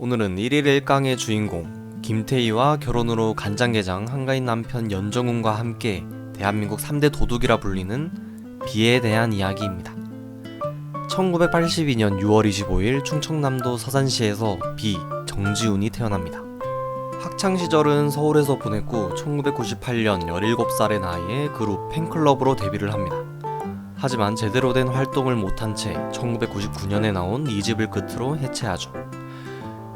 오늘은 1일 1강의 주인공 김태희와 결혼으로 간장게장 한가인 남편 연정훈과 함께 대한민국 3대 도둑이라 불리는 비에 대한 이야기입니다. 1982년 6월 25일 충청남도 서산시에서 비 정지훈이 태어납니다. 학창 시절은 서울에서 보냈고 1998년 17살의 나이에 그룹 팬클럽으로 데뷔를 합니다. 하지만 제대로 된 활동을 못한 채 1999년에 나온 2집을 끝으로 해체하죠.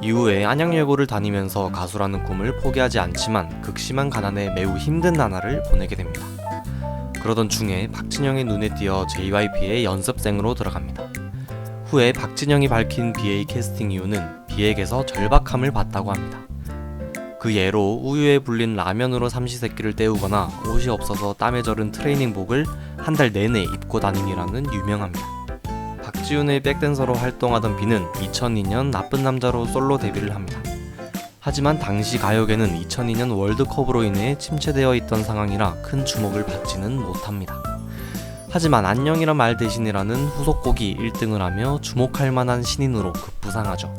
이후에 안양예고를 다니면서 가수라는 꿈을 포기하지 않지만 극심한 가난에 매우 힘든 나날을 보내게 됩니다. 그러던 중에 박진영의 눈에 띄어 JYP의 연습생으로 들어갑니다. 후에 박진영이 밝힌 BA 캐스팅 이유는 비에게서 절박함을 받다고 합니다. 그 예로 우유에 불린 라면으로 삼시세끼를 때우거나 옷이 없어서 땀에 절은 트레이닝복을 한 달 내내 입고 다니니라는 유명합니다. 박지훈의 백댄서로 활동하던 비는 2002년 나쁜 남자로 솔로 데뷔를 합니다. 하지만 당시 가요계는 2002년 월드컵으로 인해 침체되어 있던 상황이라 큰 주목을 받지는 못합니다. 하지만 안녕이란 말 대신이라는 후속곡이 1등을 하며 주목할 만한 신인으로 급부상하죠.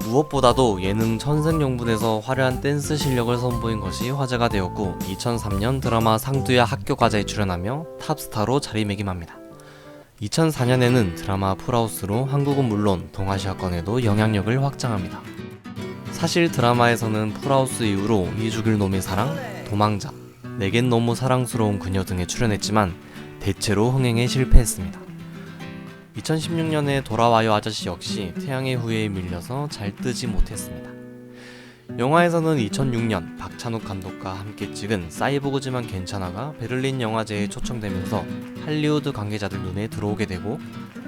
무엇보다도 예능 천생연분에서 화려한 댄스 실력을 선보인 것이 화제가 되었고 2003년 드라마 상두야 학교과제에 출연하며 탑스타로 자리매김합니다. 2004년에는 드라마 풀하우스로 한국은 물론 동아시아권에도 영향력을 확장합니다. 사실 드라마에서는 풀하우스 이후로 이 죽일 놈의 사랑, 도망자, 내겐 너무 사랑스러운 그녀 등에 출연했지만 대체로 흥행에 실패했습니다. 2016년에 돌아와요 아저씨 역시 태양의 후예에 밀려서 잘 뜨지 못했습니다. 영화에서는 2006년 박찬욱 감독과 함께 찍은 사이보그지만 괜찮아가 베를린 영화제에 초청되면서 할리우드 관계자들 눈에 들어오게 되고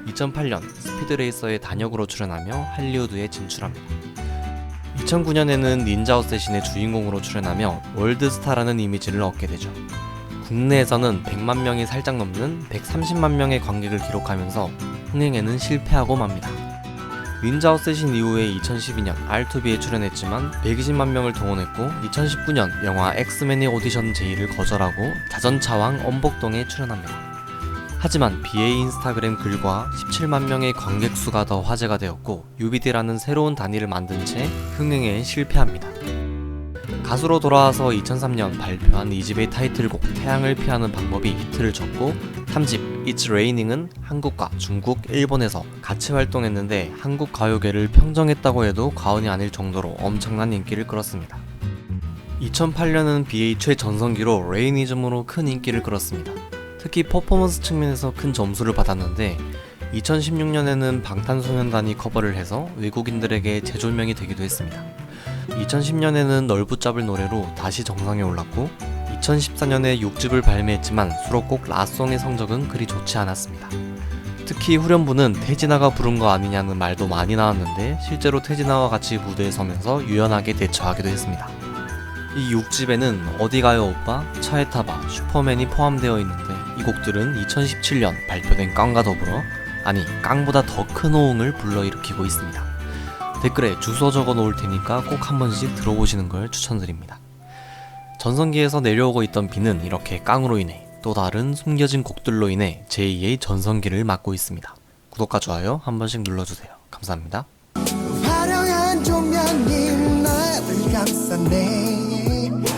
2008년 스피드레이서의 단역으로 출연하며 할리우드에 진출합니다. 2009년에는 닌자 어쌔신의 주인공으로 출연하며 월드스타라는 이미지를 얻게 되죠. 국내에서는 100만 명이 살짝 넘는 130만 명의 관객을 기록하면서 흥행에는 실패하고 맙니다. 닌자 어쌔신 이후에 2012년 R2B에 출연했지만 120만 명을 동원했고 2019년 영화 엑스맨의 오디션 제의를 거절하고 자전차왕 엄복동에 출연합니다. 하지만 BA 인스타그램 글과 17만 명의 관객 수가 더 화제가 되었고 UBD라는 새로운 단위를 만든 채 흥행에 실패합니다. 가수로 돌아와서 2003년 발표한 2집의 타이틀곡 태양을 피하는 방법이 히트를 쳤고 3집 It's Raining은 한국과 중국, 일본에서 같이 활동했는데 한국 가요계를 평정했다고 해도 과언이 아닐 정도로 엄청난 인기를 끌었습니다. 2008년은 BA 최전성기로 레이니즘으로 큰 인기를 끌었습니다. 특히 퍼포먼스 측면에서 큰 점수를 받았는데 2016년에는 방탄소년단이 커버를 해서 외국인들에게 재조명이 되기도 했습니다. 2010년에는 널 붙잡을 노래로 다시 정상에 올랐고 2014년에 6집을 발매했지만 수록곡 라송의 성적은 그리 좋지 않았습니다. 특히 후렴부는 태진아가 부른 거 아니냐는 말도 많이 나왔는데 실제로 태진아와 같이 무대에 서면서 유연하게 대처하기도 했습니다. 이 6집에는 어디 가요 오빠, 차에 타봐, 슈퍼맨이 포함되어 있는데 이 곡들은 2017년 발표된 깡과 더불어 아니 깡보다 더 큰 호응을 불러일으키고 있습니다. 댓글에 주소 적어 놓을 테니까 꼭 한 번씩 들어보시는 걸 추천드립니다. 전성기에서 내려오고 있던 비는 이렇게 깡으로 인해 또 다른 숨겨진 곡들로 인해 제2의 전성기를 맞고 있습니다. 구독과 좋아요 한 번씩 눌러주세요. 감사합니다.